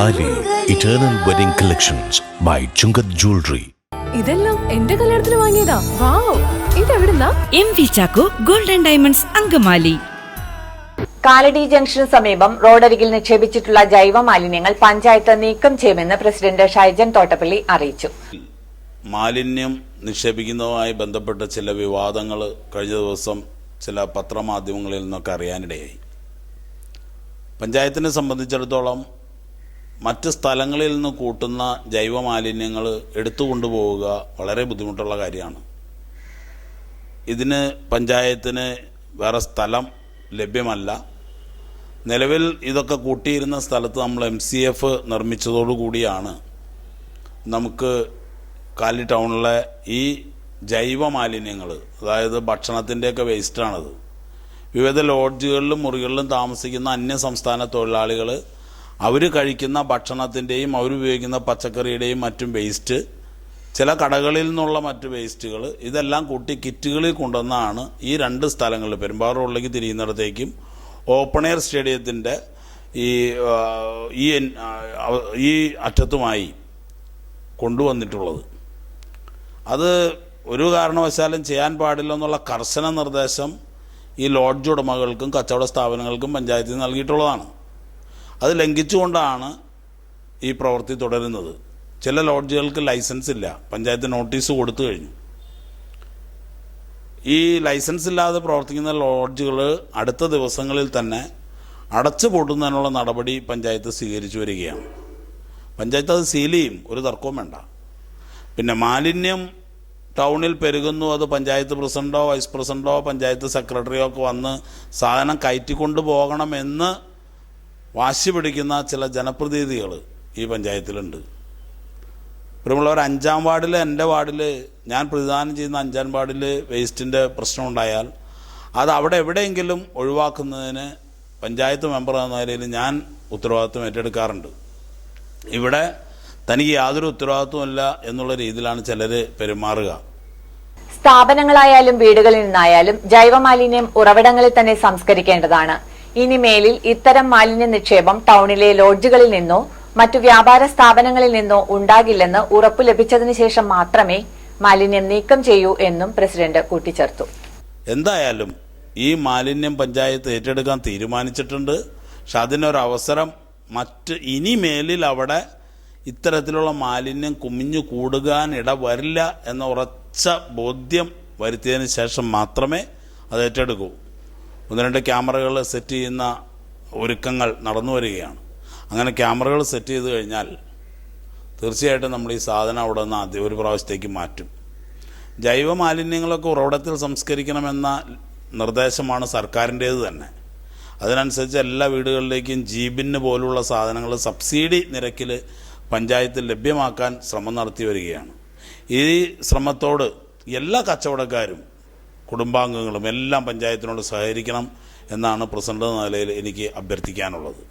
Eternal Wedding collections by Chungat Jewelry. ഇതെല്ലാം എന്റെ കല്യാണത്തിന് വാങ്ങിയതാ. Wow ഇതെവിടുന്നാ? M V Chacko golden diamonds Angamaly. Kalady junction സമീപം റോഡരികിൽ നിക്ഷേപിച്ചിട്ടുള്ള ജൈവ മാലിന്യങ്ങൾ പഞ്ചായത്ത് നീക്കം ചെയ്യുമെന്ന് പ്രസിഡന്റ് ഷൈജൻ തോട്ടപ്പള്ളി അറിയിച്ചു. മാലിന്യം നിക്ഷേപിക്കുന്നതുമായി ബന്ധപ്പെട്ട ചില വിവാദങ്ങൾ കഴിഞ്ഞ ദിവസം ചില പത്രമാധ്യമങ്ങളിൽ നിന്നൊക്കെ അറിയാനിടയായി. പഞ്ചായത്തിനെ സംബന്ധിച്ചിടത്തോളം മറ്റ് സ്ഥലങ്ങളിൽ നിന്ന് കൂട്ടുന്ന ജൈവ മാലിന്യങ്ങൾ എടുത്തു കൊണ്ടുപോവുക വളരെ ബുദ്ധിമുട്ടുള്ള കാര്യമാണ്. ഇതിന് പഞ്ചായത്തിന് വേറെ സ്ഥലം ലഭ്യമല്ല. നിലവിൽ ഇതൊക്കെ കൂട്ടിയിരുന്ന സ്ഥലത്ത് നമ്മൾ എം സി എഫ് നിർമ്മിച്ചതോടുകൂടിയാണ് നമുക്ക് കാലി ടൗണിലെ ഈ ജൈവ മാലിന്യങ്ങൾ അതായത് ഭക്ഷണത്തിന്റെയൊക്കെ വേസ്റ്റാണത് വിവിധ ലോഡ്ജുകളിലും മുറികളിലും താമസിക്കുന്ന അന്യ സംസ്ഥാന തൊഴിലാളികൾ അവർ കഴിക്കുന്ന ഭക്ഷണത്തിന്റെയും അവരുപയോഗിക്കുന്ന പച്ചക്കറിയുടെയും മറ്റും വേസ്റ്റ് ചില കടകളിൽ നിന്നുള്ള മറ്റ് വേസ്റ്റുകൾ ഇതെല്ലാം കൂട്ടി കിറ്റുകളിൽ കൊണ്ടുവന്നാണ് ഈ രണ്ട് സ്ഥലങ്ങളിൽ പെരുമ്പാറുള്ളിലേക്ക് തിരിയുന്നിടത്തേക്കും ഓപ്പൺ എയർ സ്റ്റേഡിയത്തിന്റെ ഈ ഈ ഈ അറ്റത്തുമായി കൊണ്ടുവന്നിട്ടുള്ളത്. അത് ഒരു കാരണവശാലും ചെയ്യാൻ പാടില്ല എന്നുള്ള കർശന നിർദ്ദേശം ഈ ലോഡ്ജ് ഉടമകൾക്കും കച്ചവട സ്ഥാപനങ്ങൾക്കും പഞ്ചായത്തിൽ നൽകിയിട്ടുള്ളതാണ്. അത് ലംഘിച്ചുകൊണ്ടാണ് ഈ പ്രവൃത്തി തുടരുന്നത്. ചില ലോഡ്ജുകൾക്ക് ലൈസൻസ് ഇല്ല. പഞ്ചായത്ത് നോട്ടീസ് കൊടുത്തു കഴിഞ്ഞു. ഈ ലൈസൻസ് ഇല്ലാതെ പ്രവർത്തിക്കുന്ന ലോഡ്ജുകൾ അടുത്ത ദിവസങ്ങളിൽ തന്നെ അടച്ചു പൂട്ടുന്നതിനുള്ള നടപടി പഞ്ചായത്ത് സ്വീകരിച്ചു വരികയാണ്. പഞ്ചായത്ത് അത് സീൽ ചെയ്യും. ഒരു തർക്കവും വേണ്ട. പിന്നെ മാലിന്യം ടൗണിൽ പെരുകുന്നു. അത് പഞ്ചായത്ത് പ്രസിഡന്റോ വൈസ് പ്രസിഡന്റോ പഞ്ചായത്ത് സെക്രട്ടറിയോ ഒക്കെ വന്ന് സാധനം കയറ്റിക്കൊണ്ട് പോകണമെന്ന് വാശി പിടിക്കുന്ന ചില ജനപ്രതിനിധികൾ ഈ പഞ്ചായത്തിലുണ്ട്. പ്രിയമുള്ളവർ അഞ്ചാം വാർഡിൽ എന്റെ വാർഡിൽ ഞാൻ പ്രതിദാനം ചെയ്യുന്ന അഞ്ചാം വാർഡിൽ വേസ്റ്റിന്റെ പ്രശ്നം ഉണ്ടായാൽ അത് അവിടെ എവിടെയെങ്കിലും ഒഴിവാക്കുന്നതിന് പഞ്ചായത്ത് മെമ്പർ എന്ന നിലയിൽ ഞാൻ ഉത്തരവാദിത്വം ഏറ്റെടുക്കാറുണ്ട്. ഇവിടെ തനിക്ക് യാതൊരു ഉത്തരവാദിത്വമില്ല എന്നുള്ള രീതിയിലാണ് ചിലർ പെരുമാറുക. സ്ഥാപനങ്ങളായാലും വീടുകളിൽ നിന്നായാലും ജൈവമാലിന്യം ഉറവിടങ്ങളിൽ തന്നെ സംസ്കരിക്കേണ്ടതാണ്. ഇനി മേലിൽ ഇത്തരം മാലിന്യ നിക്ഷേപം ടൌണിലെ ലോഡ്ജുകളിൽ നിന്നോ മറ്റു വ്യാപാര സ്ഥാപനങ്ങളിൽ നിന്നോ ഉണ്ടാകില്ലെന്ന് ഉറപ്പു ലഭിച്ചതിനു ശേഷം മാത്രമേ മാലിന്യം നീക്കം ചെയ്യൂ എന്നും പ്രസിഡന്റ് കൂട്ടിച്ചേർത്തു. എന്തായാലും ഈ മാലിന്യം പഞ്ചായത്ത് ഏറ്റെടുക്കാൻ തീരുമാനിച്ചിട്ടുണ്ട്. പക്ഷെ അതിനൊരവസരം മറ്റ് ഇനി മേലിൽ അവിടെ ഇത്തരത്തിലുള്ള മാലിന്യം കുമിഞ്ഞു കൂടുകാനിട വരില്ല എന്ന ഉറച്ച ബോധ്യം വരുത്തിയതിന് ശേഷം മാത്രമേ അത് ഏറ്റെടുക്കൂ. ഒന്ന് രണ്ട് ക്യാമറകൾ സെറ്റ് ചെയ്യുന്ന ഒരുക്കങ്ങൾ നടന്നു വരികയാണ്. അങ്ങനെ ക്യാമറകൾ സെറ്റ് ചെയ്ത് കഴിഞ്ഞാൽ തീർച്ചയായിട്ടും നമ്മൾ ഈ സാധനം അവിടെ നിന്ന് ആദ്യം ഒരു പ്രാവശ്യത്തേക്ക് മാറ്റും. ജൈവ മാലിന്യങ്ങളൊക്കെ ഉറവിടത്തിൽ സംസ്കരിക്കണമെന്ന നിർദ്ദേശമാണ് സർക്കാരിന്റേത് തന്നെ. അതിനനുസരിച്ച് എല്ലാ വീടുകളിലേക്കും ജീബിന് പോലുള്ള സാധനങ്ങൾ സബ്സിഡി നിരക്കിൽ പഞ്ചായത്തിൽ ലഭ്യമാക്കാൻ ശ്രമം നടത്തി വരികയാണ്. ഈ ശ്രമത്തോട് എല്ലാ കച്ചവടക്കാരും കുടുംബാംഗങ്ങളും എല്ലാം പഞ്ചായത്തിനോട് സഹകരിക്കണം എന്നാണ് പ്രസിഡന്റ് നിലയിൽ എനിക്ക് അഭ്യർത്ഥിക്കാനുള്ളത്.